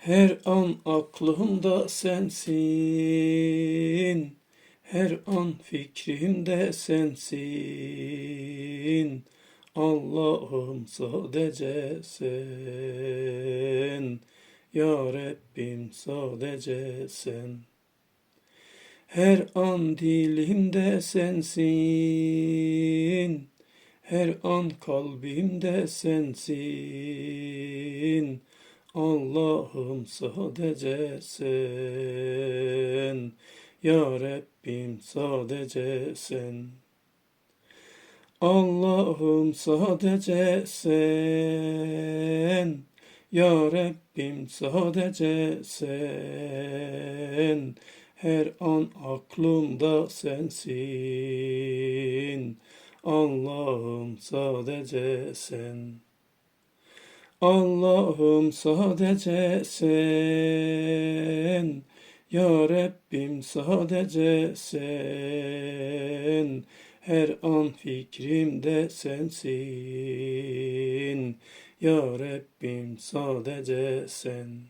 Her an aklımda sensin, her an fikrimde sensin. Allah'ım sadece sen, Ya Rabbim sadece sen. Her an dilimde sensin, her an kalbimde sensin. Allah'ım sadece sen, Ya Rabbim sadece sen. Allah'ım sadece sen, Ya Rabbim sadece sen. Her an aklımda sensin, Allah'ım sadece sen. Allah'ım sadece sen, Ya Rabbim sadece sen. Her an fikrimde sensin, Ya Rabbim sadece sen.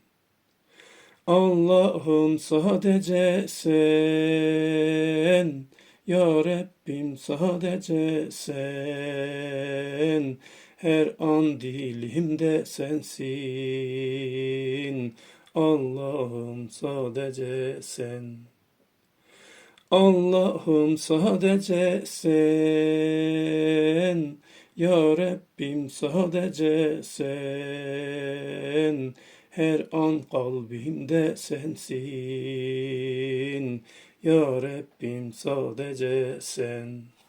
Allah'ım sadece sen, Ya Rabbim sadece sen. Her an dilimde sensin, Allah'ım sadece sen. Allah'ım sadece sen, Ya Rabbim sadece sen. Her an kalbimde sensin, Ya Rabbim sadece sen.